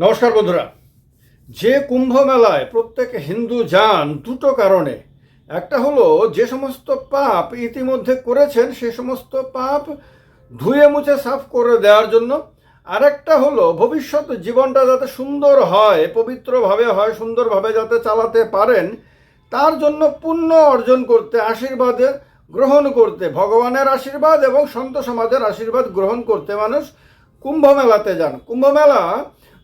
নমস্কার বন্ধুরা। যে কুম্ভ মেলায় প্রত্যেক হিন্দু যান দুটো কারণে। একটা হলো, যে সমস্ত পাপ ইতিমধ্যে করেছেন, সে সমস্ত পাপ ধুয়ে মুছে সাফ করে দেওয়ার জন্য। আরেকটা হলো, ভবিষ্যৎ জীবনটা যাতে সুন্দর হয়, পবিত্রভাবে হয়, সুন্দরভাবে যাতে চালাতে পারেন, তার জন্য পুণ্য অর্জন করতে, আশীর্বাদে গ্রহণ করতে, ভগবানের আশীর্বাদ এবং সন্ত সমাজের আশীর্বাদ গ্রহণ করতে মানুষ কুম্ভ মেলাতে যান। কুম্ভ মেলা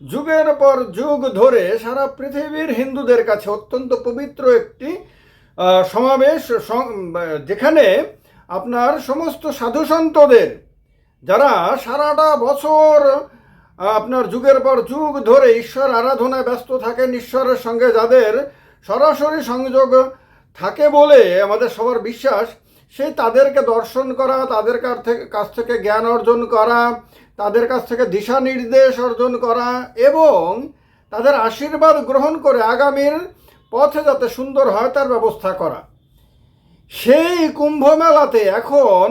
যুগের পর যুগ ধরে সারা পৃথিবীর হিন্দুদের কাছে অত্যন্ত পবিত্র একটি সমাবেশ যেখানে আপনার সমস্ত সাধুসন্তদের যারা সারাটা বছর আপনার যুগের পর যুগ ধরে ঈশ্বর আরাধনায় ব্যস্ত থাকেন, ঈশ্বরের সঙ্গে যাদের সরাসরি সংযোগ থাকে বলে আমাদের সবার বিশ্বাস, সেই তাদেরকে দর্শন করা, তাদের কাছ থেকে জ্ঞান অর্জন করা তাদের কাছ থেকে দিশা নির্দেশ অর্জন করা এবং তাদের আশীর্বাদ গ্রহণ করে আগামীর পথে যাতে সুন্দর হয় তার ব্যবস্থা করা। সেই কুম্ভ মেলাতে এখন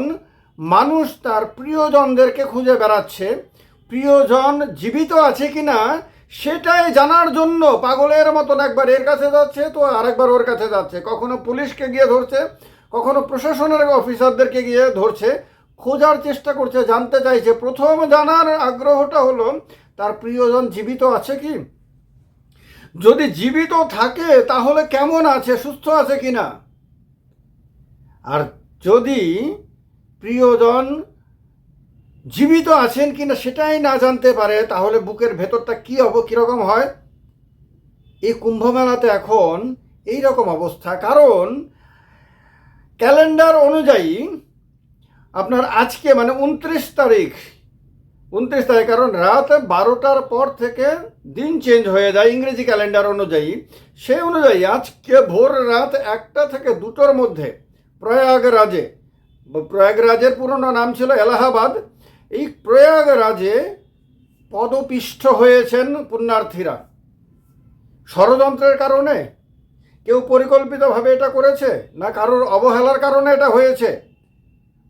মানুষ তার প্রিয়জনদেরকে খুঁজে বেড়াচ্ছে। প্রিয়জন জীবিত আছে কি না সেটাই জানার জন্য পাগলের মতন একবার এর কাছে যাচ্ছে, তো আরেকবার ওর কাছে যাচ্ছে। কখনো পুলিশকে গিয়ে ধরছে, কখনো প্রশাসনের অফিসারদেরকে গিয়ে ধরছে। খোঁজার চেষ্টা করছে, জানতে চাইছে। প্রথম জানার আগ্রহটা হলো, তার প্রিয়জন জীবিত আছে কি? যদি জীবিত থাকে, তাহলে কেমন আছে? সুস্থ আছে কি না? আর যদি প্রিয়জন জীবিত আছেন কি না, সেটাই না জানতে পারে, তাহলে বুকের ভেতরটা কী হব কীরকম হয়? এই কুম্ভমেলাতে এখন এই রকম অবস্থা। কারণ, ক্যালেন্ডার অনুযায়ী আপনার আজকে মানে উনত্রিশ তারিখ। উনত্রিশ তারিখ, কারণ রাত বারোটার পর থেকে দিন চেঞ্জ হয়ে যায় ইংরেজি ক্যালেন্ডার অনুযায়ী। সেই অনুযায়ী আজকে ভোর রাত একটা থেকে দুটোর মধ্যে প্রয়াগরাজে, প্রয়াগরাজের পুরনো নাম ছিল এলাহাবাদ। এই প্রয়াগরাজে পদপিষ্ঠ হয়েছেন পুণ্যার্থীরা। ষড়যন্ত্রের কারণে? কেউ পরিকল্পিতভাবে এটা করেছে? না কারোর অবহেলার কারণে এটা হয়েছে?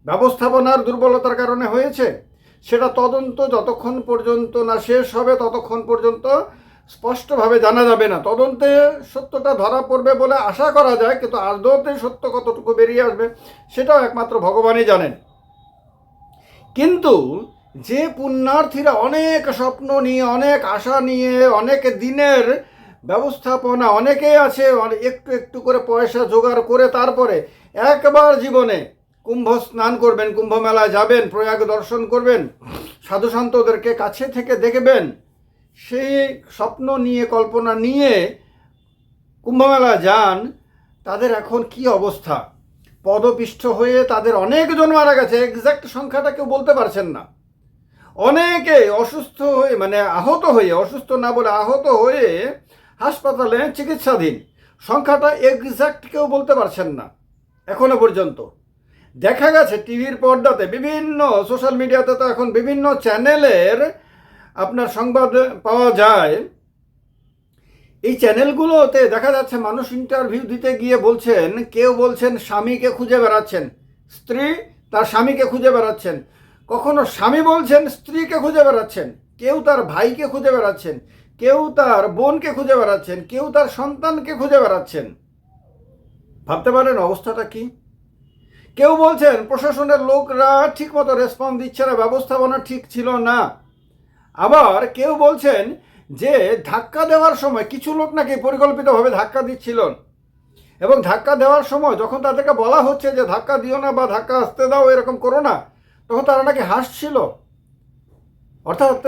ব্যবস্থাপনার দুর্বলতার কারণে হয়েছে। সেটা তদন্ত যতক্ষণ পর্যন্ত না শেষ হবে, ততক্ষণ পর্যন্ত স্পষ্টভাবে জানা যাবে না। তদন্তে সত্যটা ধরা পড়বে বলে আশা করা যায়, কিন্তু আদৌতে সত্য কতটুকু বেরিয়ে আসবে, সেটাও একমাত্র ভগবানই জানেন। কিন্তু যে পুণ্যার্থীরা অনেক স্বপ্ন নিয়ে, অনেক আশা নিয়ে, অনেক দিনের ব্যবস্থাপনা অনেকেই আছে একটু একটু করে পয়সা জোগাড় করে তারপরে একবার জীবনে কুম্ভ স্নান করবেন কুম্ভ মেলায় যাবেন, প্রয়াগ দর্শন করবেন সাধু সন্তদেরকে কাছে থেকে দেখবেন, সেই স্বপ্ন নিয়ে, কল্পনা নিয়ে কুম্ভমেলা যান, তাদের এখন কি অবস্থা? পদপিষ্ঠ হয়ে তাদের অনেকজন মারা গেছে এক্সাক্ট সংখ্যাটা কেউ বলতে পারছেন না। অনেকে অসুস্থ হয়ে মানে আহত হয়ে, অসুস্থ না বলে আহত হয়ে হাসপাতালে চিকিৎসাধীন। সংখ্যাটা এক্সাক্ট কেউ বলতে পারছেন না, এখনও পর্যন্ত। দেখা গেছে টিভির পর্দাতে বিভিন্ন সোশ্যাল মিডিয়াতে তো এখন বিভিন্ন চ্যানেলের আপনার সংবাদ পাওয়া যায়। এই চ্যানেলগুলোতে দেখা যাচ্ছে মানুষ ইন্টারভিউ দিতে গিয়ে বলছেন, কেউ বলছেন স্বামীকে খুঁজে বেড়াচ্ছেন। স্ত্রী তার স্বামীকে খুঁজে বেড়াচ্ছেন। কখনো স্বামী বলছেন স্ত্রীকে খুঁজে বেড়াচ্ছেন। কেউ তার ভাইকে খুঁজে বেড়াচ্ছেন। কেউ তার বোনকে খুঁজে বেড়াচ্ছেন। কেউ তার সন্তানকে খুঁজে বেড়াচ্ছেন। ভাবতে পারেন অবস্থাটা কি? কেউ বলছেন, প্রশাসনের লোকরা ঠিকমতো রেসপন্স দিচ্ছে না, ব্যবস্থাপনা ঠিক ছিল না। আবার কেউ বলছেন যে, ধাক্কা দেওয়ার সময় কিছু লোক নাকি পরিকল্পিতভাবে ধাক্কা দিচ্ছিল। এবং ধাক্কা দেওয়ার সময় যখন তাদেরকে বলা হচ্ছে যে, ধাক্কা দিও না বা ধাক্কা আসতে দাও, এরকম করো না, তখন তারা নাকি হাসছিল। অর্থাৎ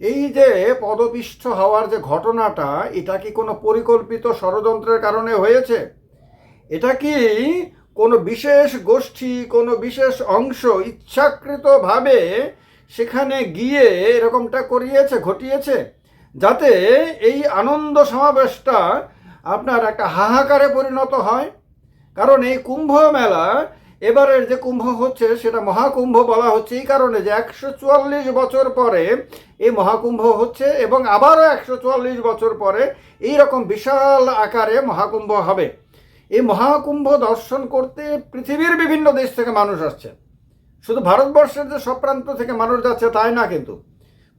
এই যে পদপিষ্ঠ হওয়ার যে ঘটনাটা, এটা কি কোনো পরিকল্পিত ষড়যন্ত্রের কারণে হয়েছে? এটা কি কোনো বিশেষ গোষ্ঠী, কোনো বিশেষ অংশ ইচ্ছাকৃতভাবে সেখানে গিয়ে এরকমটা করিয়েছে, ঘটিয়েছে, যাতে এই আনন্দ সমাবেশটা আপনার একটা হাহাকারে পরিণত হয়। কারণ এই কুম্ভ মেলা, এবারের যে কুম্ভ হচ্ছে সেটা মহাকুম্ভ বলা হচ্ছে, এই কারণে যে একশো চুয়াল্লিশ বছর পরে এই মহাকুম্ভ হচ্ছে এবং আবারও একশো চুয়াল্লিশ বছর পরে এই রকম বিশাল আকারে মহাকুম্ভ হবে। এই মহাকুম্ভ দর্শন করতে পৃথিবীর বিভিন্ন দেশ থেকে মানুষ আসছে। শুধু ভারতবর্ষের যে সব প্রান্ত থেকে মানুষ যাচ্ছে তাই না কিন্তু?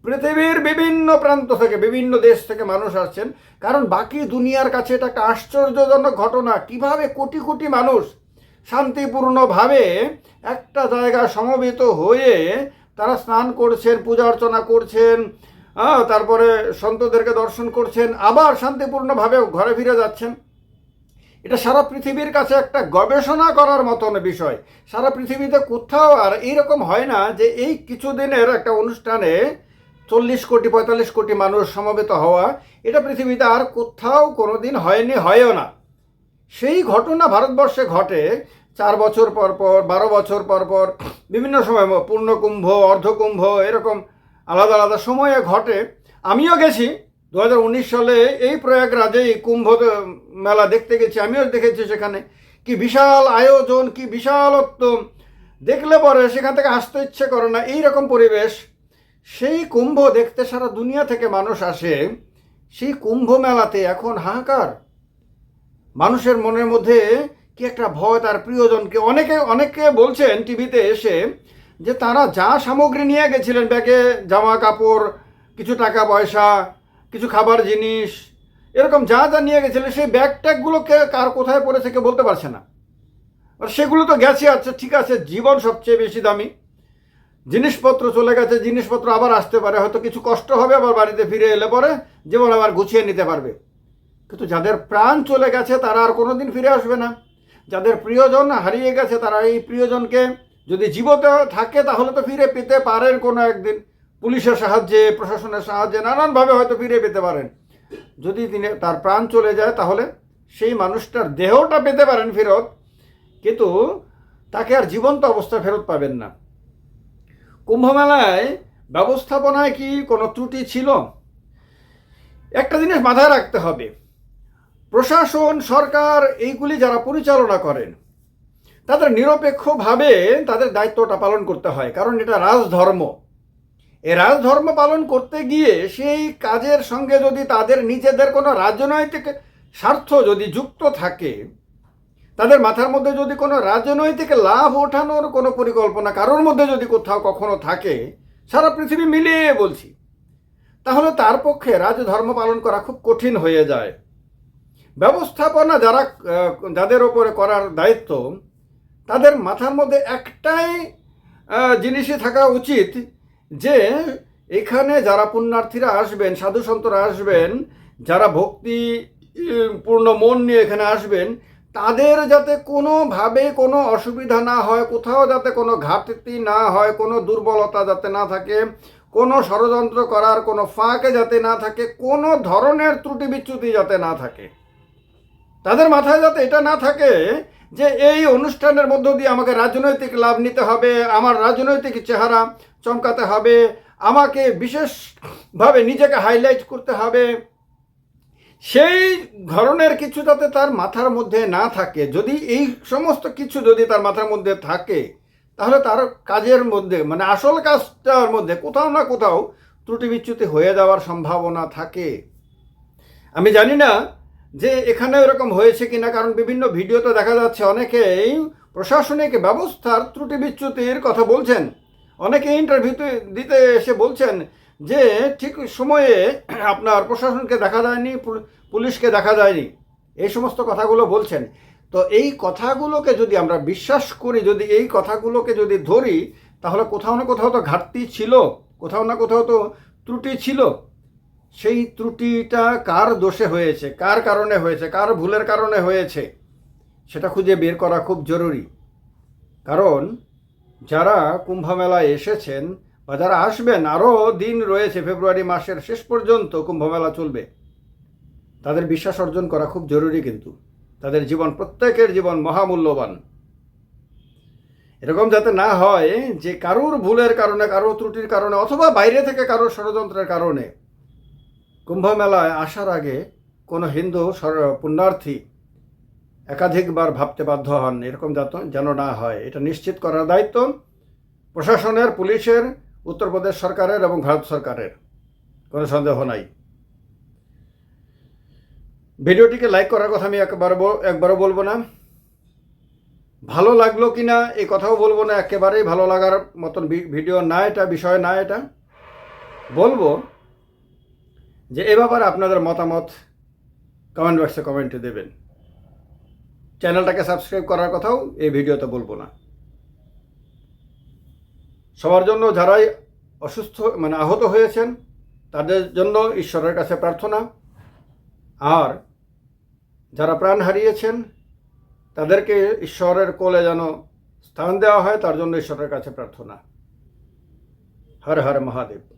পৃথিবীর বিভিন্ন প্রান্ত থেকে বিভিন্ন দেশ থেকে মানুষ আসছেন। কারণ বাকি দুনিয়ার কাছে এটা একটা আশ্চর্যজনক ঘটনা। কীভাবে কোটি কোটি মানুষ শান্তিপূর্ণভাবে একটা জায়গায় সমবেত হয়ে তারা স্নান করছেন, পূজা অর্চনা করছেন তারপরে সন্তদেরকে দর্শন করছেন, আবার শান্তিপূর্ণভাবে ঘরে ফিরে যাচ্ছেন। এটা সারা পৃথিবীর কাছে একটা গবেষণা করার মতন বিষয়। সারা পৃথিবীতে কোথাও আর এইরকম হয় না যে এই কিছুদিনের একটা অনুষ্ঠানে চল্লিশ কোটি, পঁয়তাল্লিশ কোটি মানুষ সমবেত হওয়া, এটা পৃথিবীতে আর কোথাও কোনো দিন হয়নি, হয়ও না। সেই ঘটনা ভারতবর্ষে ঘটে চার বছর পর পর, বারো বছর পর পর, বিভিন্ন সময় পূর্ণকুম্ভ, অর্ধকুম্ভ, এরকম আলাদা আলাদা সময়ে ঘটে। আমিও গেছি দু হাজার উনিশ সালে এই প্রয়াগরাজে এই কুম্ভ মেলা দেখতে গেছি। আমিও দেখেছি সেখানে। কি বিশাল আয়োজন, কি বিশালত্ব। দেখলে পরে সেখান থেকে আসতে ইচ্ছে করে না। এইরকম পরিবেশ। সেই কুম্ভ দেখতে সারা দুনিয়া থেকে মানুষ আসে। সেই কুম্ভ মেলাতে এখন হাহাকার। মানুষের মনের মধ্যে কি একটা ভয় তার প্রিয়জনকে। অনেকে অনেকে বলছেন টিভিতে এসে যে তারা যা সামগ্রী নিয়ে গেছিলেন, ব্যাগে জামা, কাপড়, কিছু টাকা পয়সা কিছু খাবার, জিনিস, এরকম যা যা নিয়ে গেছিলেন সেই ব্যাগ ট্যাগগুলোকে কার কোথায় পড়েছে কেউ বলতে পারছে না। আর সেগুলো তো গেছে আচ্ছা ঠিক আছে, জীবন সবচেয়ে বেশি দামি। জিনিসপত্র চলে গেছে, জিনিসপত্র আবার আসতে পারে, হয়তো কিছু কষ্ট হবে, আবার বাড়িতে ফিরে এলে পরে জীবন আবার গুছিয়ে নিতে পারবে। কিন্তু যাদের প্রাণ চলে গেছে, তারা আর কোনো দিন ফিরে আসবে না। যাদের প্রিয়জন হারিয়ে গেছে, তারা এই প্রিয়জনকে যদি জীবত থাকে, তাহলে তো ফিরে পেতে পারেন কোনো একদিন। পুলিশের সাহায্যে, প্রশাসনের সাহায্যে নানানভাবে হয়তো ফিরে পেতে পারেন। যদি তিনি তার প্রাণ চলে যায়, তাহলে সেই মানুষটার দেহটা পেতে পারেন ফেরত, কিন্তু তাকে আর জীবন্ত অবস্থা ফেরত পাবেন না। কুম্ভমেলায় ব্যবস্থাপনায় কি কোনো ত্রুটি ছিল? একটা জিনিস মাথায় রাখতে হবে। প্রশাসন, সরকার এইগুলি যারা পরিচালনা করেন, তাদের নিরপেক্ষভাবে তাদের দায়িত্বটা পালন করতে হয়, কারণ এটা রাজধর্ম। এই রাজধর্ম পালন করতে গিয়ে সেই কাজের সঙ্গে যদি তাদের নিজেদের কোনো রাজনৈতিক স্বার্থ যদি যুক্ত থাকে, তাদের মাথার মধ্যে যদি কোনো রাজনৈতিক লাভ ওঠানোর কোনো পরিকল্পনা কারোর মধ্যে যদি কোথাও কখনো থাকে, সারা পৃথিবী মিলিয়ে বলছি, তাহলে তার পক্ষে রাজধর্ম পালন করা খুব কঠিন হয়ে যায়। ব্যবস্থাপনা যারা, যাদের ওপরে করার দায়িত্ব, তাদের মাথার মধ্যে একটাই জিনিসই থাকা উচিত যে এখানে যারা পুণ্যার্থীরা আসবেন, সাধু সন্তরা আসবেন, যারা ভক্তি পূর্ণ মন নিয়ে এখানে আসবেন, তাদের যাতে কোনোভাবে কোনো অসুবিধা না হয়, কোথাও যাতে কোনো ঘাটতি না হয়, কোনো দুর্বলতা যাতে না থাকে, কোনো ষড়যন্ত্র করার কোনো ফাঁকে যাতে না থাকে, কোনো ধরনের ত্রুটি বিচ্যুতি যাতে না থাকে। তাদের মাথায় যাতে এটা না থাকে যে এই অনুষ্ঠানের মধ্য দিয়ে আমাকে রাজনৈতিক লাভ নিতে হবে, আমার রাজনৈতিক চেহারা চমকাতে হবে। আমাকে বিশেষভাবে নিজেকে হাইলাইট করতে হবে। সেই ধরনের কিছু যাতে তার মাথার মধ্যে না থাকে, যদি এই সমস্ত কিছু যদি তার মাথার মধ্যে থাকে, তাহলে তার কাজের মধ্যে মানে আসল কাজটার মধ্যে কোথাও না কোথাও ত্রুটি বিচ্যুতি হয়ে যাওয়ার সম্ভাবনা থাকে। আমি জানি না যে এখানে এরকম হয়েছে কিনা, কারণ বিভিন্ন ভিডিওতে দেখা যাচ্ছে অনেকেই প্রশাসনিক ব্যবস্থার ত্রুটি বিচ্যুতির কথা বলছেন। অনেকে ইন্টারভিউতে দিতে এসে বলছেন যে ঠিক সময়ে আপনার প্রশাসনকে দেখা যায়নি পুলিশকে দেখা যায়নি। এই সমস্ত কথাগুলো বলছেন। তো এই কথাগুলোকে যদি আমরা বিশ্বাস করি, যদি এই কথাগুলোকে যদি ধরি, তাহলে কোথাও না কোথাও তো ঘাটতি ছিল, কোথাও না কোথাও তো ত্রুটি ছিল। সেই ত্রুটিটা কার দোষে হয়েছে, কার কারণে হয়েছে, কার ভুলের কারণে হয়েছে, সেটা খুঁজে বের করা খুব জরুরি। কারণ যারা কুম্ভমেলায় এসেছেন বা যারা আসবেন, আরও দিন রয়েছে, ফেব্রুয়ারি মাসের শেষ পর্যন্ত কুম্ভমেলা চলবে। তাদের বিশ্বাস অর্জন করা খুব জরুরি কিন্তু। তাদের জীবন, প্রত্যেকের জীবন মহামূল্যবান। এরকম যাতে না হয় যে কারোর ভুলের কারণে, কারও ত্রুটির কারণে, অথবা বাইরে থেকে কারোর ষড়যন্ত্রের কারণে কুম্ভ মেলায় আসার আগে কোনো হিন্দু পুণ্যার্থী একাধিকবার ভাবতে বাধ্য হন, এরকম যেন না হয়। এটা নিশ্চিত করার দায়িত্ব প্রশাসনের, পুলিশের উত্তরপ্রদেশ সরকারের এবং ভারত সরকারের। কোনো সন্দেহ নাই। ভিডিওটিকে লাইক করার কথা আমি একবার একবারও বলব না। ভালো লাগল কি না, এই কথাও বলব না। একেবারেই ভালো লাগার মতন ভিডিও না এটা, বিষয় না এটা। বলব যে এ ব্যাপারে আপনাদের মতামত কমেন্ট বক্সে কমেন্টে দেবেন। চ্যানেলটাকে সাবস্ক্রাইব করার কথাও এই ভিডিওতে বলব না। সবার জন্য যারাই অসুস্থ মানে আহত হয়েছেন, তাদের জন্য ঈশ্বরের কাছে প্রার্থনা। আর যারা প্রাণ হারিয়েছেন, তাদেরকে ঈশ্বরের কোলে যেন স্থান দেওয়া হয়, তার জন্য ঈশ্বরের কাছে প্রার্থনা। হর হর মহাদেব।